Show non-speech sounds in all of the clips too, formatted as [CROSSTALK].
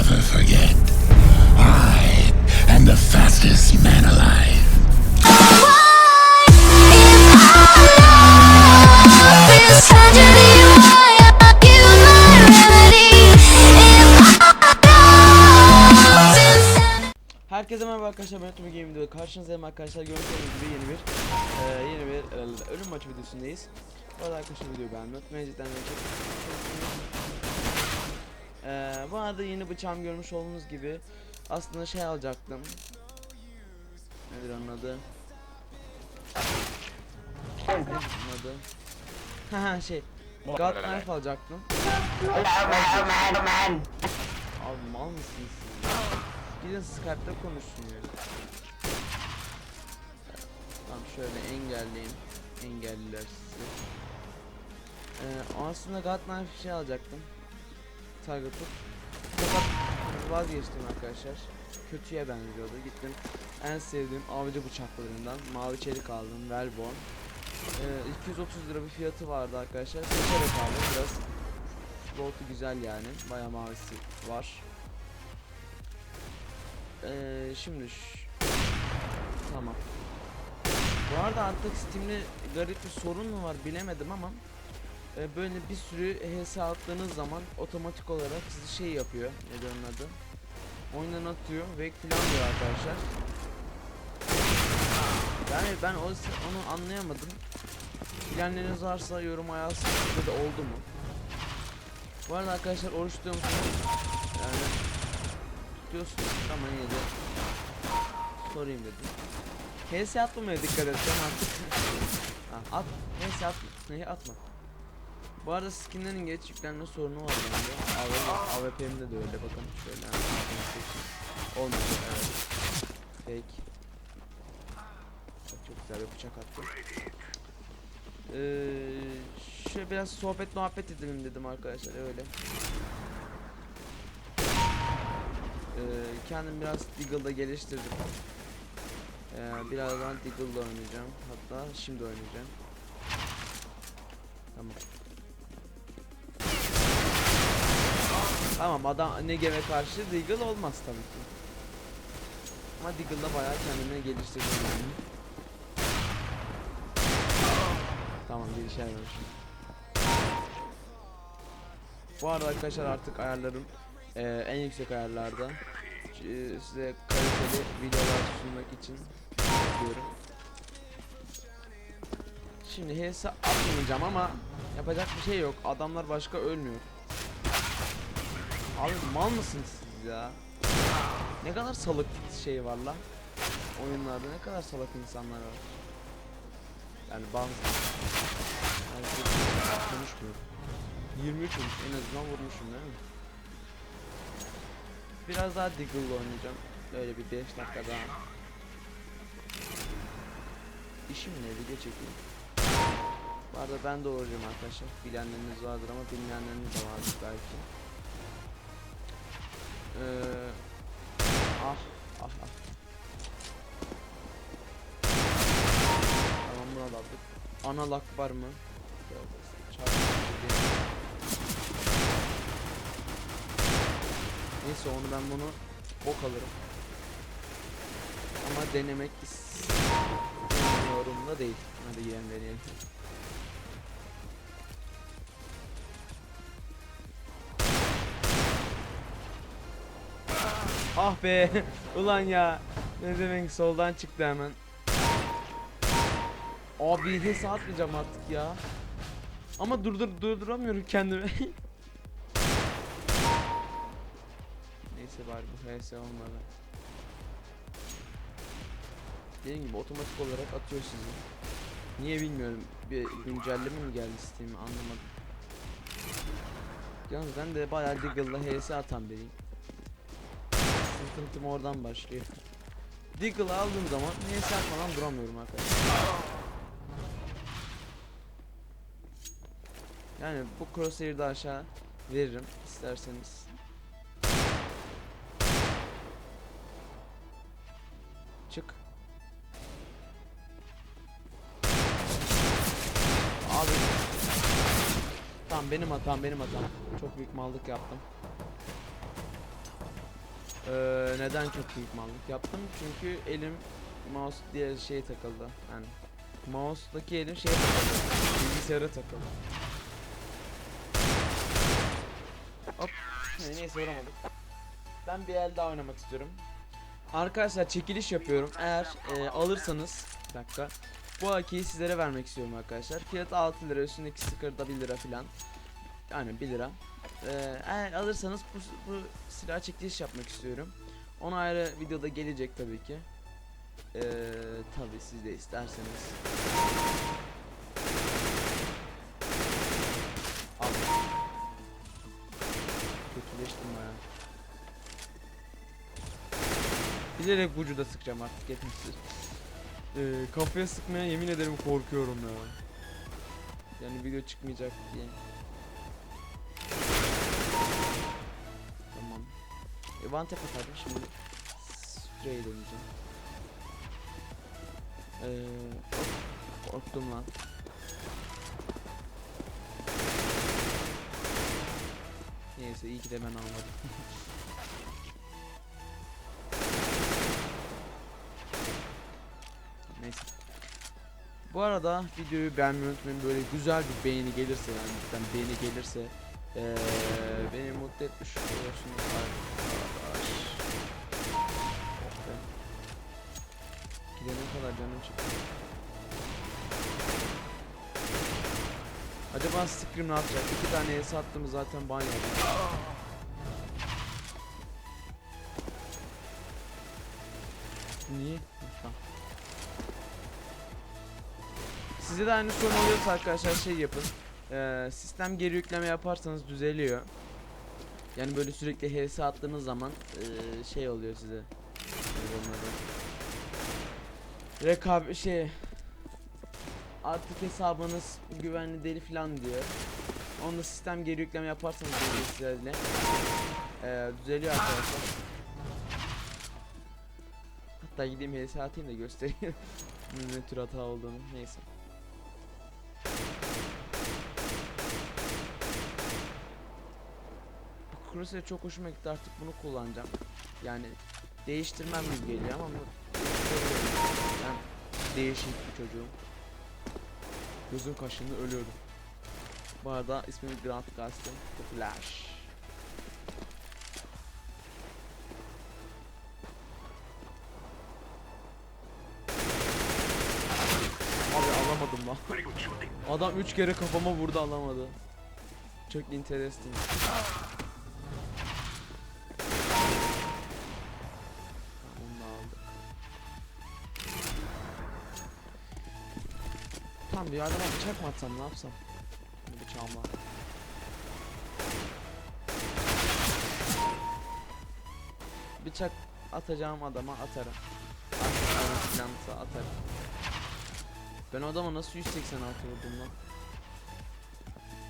never forget. I am the fastest man alive. Herkese merhaba arkadaşlar ben Tumi Game videoda karşınızdayım arkadaşlar gördüğünüz gibi yeni bir eee, yeni bir eee, ölüm maçı videosundayız. Bu arada arkadaşlar videoyu beğenmeyi unutmayın cidden çok Eee, bu arada yeni bıçağım görmüş olduğunuz gibi aslında şey alacaktım. Nedir onun adı? Nedir onun adı? [LAUGHS] Haha şey God Knife alacaktım. Abi mal mısınız siz? Gidin Skype'da konuşun ya. Tamam şöyle engelleyeyim. Engelliler sizi. Ee, aslında God Knife şey alacaktım. Tooth. Fakat vazgeçtim arkadaşlar. Kötüye benziyordu. Gittim en sevdiğim avcı bıçaklarından mavi çelik aldım. Velborn. Ee, 230 lira bir fiyatı vardı arkadaşlar. Seçerek aldım biraz. Slotu güzel yani. Baya mavisi var. Ee, şimdi tamam. Bu arada artık Steam'de garip bir sorun mu var bilemedim ama e, böyle bir sürü HS attığınız zaman otomatik olarak sizi şey yapıyor. Ne onun adı? Oyundan atıyor ve falan diyor arkadaşlar. Yani ben o, onu anlayamadım. Bilenleriniz varsa yoruma yazsın. Sizde de oldu mu? Bu arada arkadaşlar oruç tutuyor? Yani tutuyorsunuz ama yine de sorayım dedim. HS atmamaya dikkat edeceğim artık. [LAUGHS] ha, at, HS atma, neyi atma. Bu arada skinlerin geç yüklenme sorunu var bende. AWP, AWP'mde de öyle bakın şöyle. Olmuyor evet. Fake. Çok güzel bir bıçak attı. Ee, şöyle biraz sohbet muhabbet edelim dedim arkadaşlar öyle. Ee, kendim biraz Deagle'da geliştirdim. Ee, birazdan Deagle'da oynayacağım. Hatta şimdi oynayacağım. Tamam. Tamam adam Negev karşı Deagle olmaz tabii ki. Ama Deagle'da bayağı kendimi geliştirdim yani. Tamam gelişememişim. Bu arada arkadaşlar artık ayarlarım eee, en yüksek ayarlarda. Ç- Size kaliteli videolar sunmak için yapıyorum. Şimdi HS atmayacağım ama yapacak bir şey yok. Adamlar başka ölmüyor. Abi mal mısınız siz ya? Ne kadar salak şey var lan. Oyunlarda ne kadar salak insanlar var. Yani bazı bir- konuşmuyor. 23 olmuş en azından vurmuşum değil mi? Biraz daha Deagle'la oynayacağım. Böyle bir 5 dakika daha. İşim ne video çekeyim. Bu arada ben de olacağım arkadaşlar. Bilenleriniz vardır ama bilmeyenleriniz de vardır belki. Ah ah ah. Tamam buna da aldık. Ana lak var mı? Neyse onu ben bunu bok alırım. Ama denemek istemiyorum da değil. Hadi yiyelim deneyelim. Ah be. [LAUGHS] Ulan ya. Ne demek soldan çıktı hemen. Abi hes atmayacağım artık ya. Ama durdur durduramıyorum kendimi. [LAUGHS] Neyse bari bu HS olmadı. Dediğim gibi otomatik olarak atıyor sizi. Niye bilmiyorum. Bir güncelleme mi geldi Steam'e anlamadım. Yalnız ben de bayağı Deagle'la HS atan biriyim. Sıkıntım oradan başlıyor. Deagle'ı aldığım zaman HS atmadan duramıyorum arkadaşlar. Yani bu crosshair'ı da aşağı veririm isterseniz. Çık. Abi. Tamam benim hatam benim hatam. Çok büyük mallık yaptım. Ee, neden çok büyük mallık yaptım? Çünkü elim mouse diye şey takıldı. Yani mouse'daki elim şey takıldı. Bilgisayara takıldı. Hop. Ne- Neyse vuramadık. Ben bir el daha oynamak istiyorum. Arkadaşlar çekiliş yapıyorum. Eğer e, alırsanız bir dakika. Bu AK'yi sizlere vermek istiyorum arkadaşlar. Fiyatı 6 lira, üstündeki sticker da 1 lira filan. Yani 1 lira. Ee, eğer alırsanız bu, bu silah çekiliş yapmak istiyorum. Ona ayrı videoda gelecek tabii ki. Ee, tabii siz de isterseniz. Kötüleştim baya. Bilerek vücuda sıkacağım artık yetmiştir. Ee, kafaya sıkmaya yemin ederim korkuyorum ya. Yani video çıkmayacak diye. One tap atardım şimdi. Spray deneyeceğim. Ee, korktum lan. Neyse iyi ki de ben almadım. [LAUGHS] Neyse. Bu arada videoyu beğenmeyi unutmayın. Böyle güzel bir beğeni gelirse yani beğeni gelirse eee beni mutlu etmiş olursunuz kadar canım çıktı. Acaba Scream ne yapacak? İki tane el sattım zaten ban yedim. Niye? Tamam. Size de aynı sorun oluyorsa arkadaşlar şey yapın. Ee, sistem geri yükleme yaparsanız düzeliyor. Yani böyle sürekli HS attığınız zaman ee, şey oluyor size. Adı? Rekab şey artık hesabınız güvenli değil falan diyor. Onu da sistem geri yükleme yaparsanız bilgisayarla ee, düzeliyor arkadaşlar. Hatta gideyim HS atayım da göstereyim [LAUGHS] ne tür hata olduğunu. Neyse. Bu Crusader çok hoşuma gitti artık bunu kullanacağım. Yani değiştirmem gibi geliyor ama yani değişik bir çocuğum. Gözüm kaşındı ölüyordum. Bu arada ismim Grant Gaston The Flash. Abi alamadım lan. Adam 3 kere kafama vurdu alamadı. Çok interesting. Tamam bir adama bıçak mı atsam ne yapsam? Bıçağımla. Bıçak atacağım adama atarım. Plansa atarım. Ben adama nasıl 186 vurdum lan?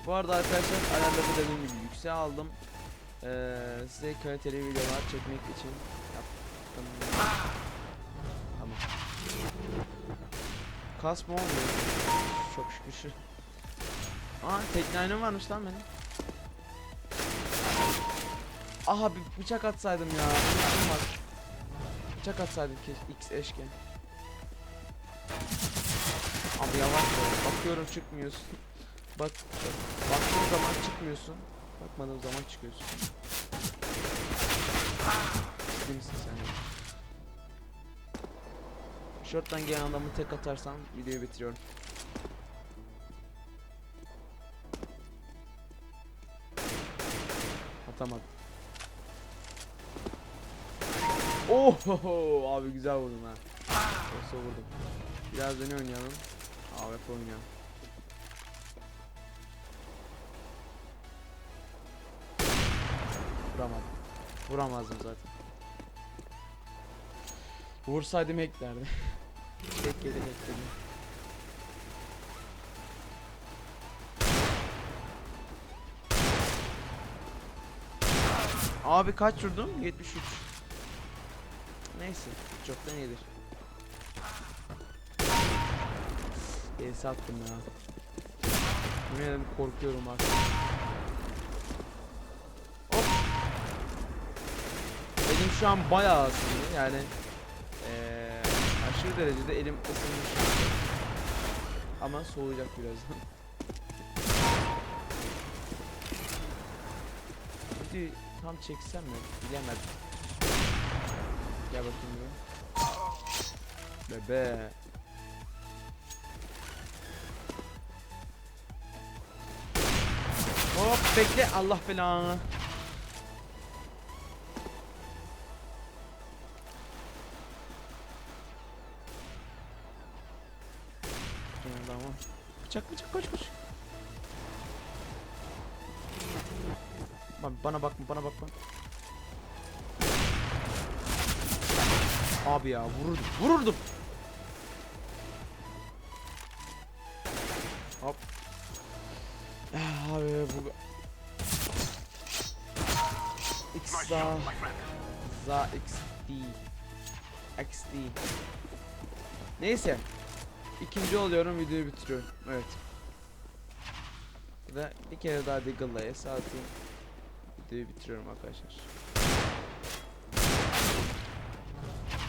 Bu arada arkadaşlar ayarları dediğim gibi yükseğe aldım. Ee, size kaliteli videolar çekmek için yaptım. Kasma olmuyor. Çok şükür. Aa teknenim varmış lan benim. Aha bir bıçak atsaydım ya. Var. Bıçak atsaydım ki X eşke. Abi yavaş ol. Bakıyorum çıkmıyorsun. Bak, baktığım zaman çıkmıyorsun. Bakmadığım zaman çıkıyorsun. Ciddi misin Short'tan gelen adamı tek atarsam videoyu bitiriyorum. Atamadım. Oh abi güzel vurdum ha. Olsa vurdum. Biraz da ne oynayalım? AWP oynayalım. Vuramadım. Vuramazdım zaten. Vursaydım hacklerdi. [LAUGHS] Tek yedi hackledim. Abi kaç vurdun? 73. Neyse, çoktan iyidir. El sattım ya. Ederim korkuyorum artık. Hop. Elim şu an bayağı ısındı yani aşırı derecede elim ısınmış. Ama soğuyacak birazdan. Videoyu tam çeksem mi? Bilemedim. Gel bakayım bir. Bebe. Hop bekle Allah belanı. Bıçak bıçak koş koş. Bak bana bakma bana bakma. Abi ya vururdum vururdum. Hop. Abi bu X za za XD XD Neyse İkinci oluyorum videoyu bitiriyorum evet Ve bir kere daha Deagle'la S Videoyu bitiriyorum arkadaşlar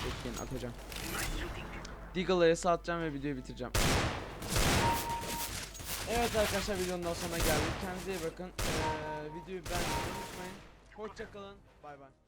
Bekleyin atacağım Deagle'la S ve videoyu bitireceğim Evet arkadaşlar videonun daha sonuna geldik. Kendinize iyi bakın. Ee, videoyu beğenmeyi unutmayın. Hoşçakalın. Bay bay.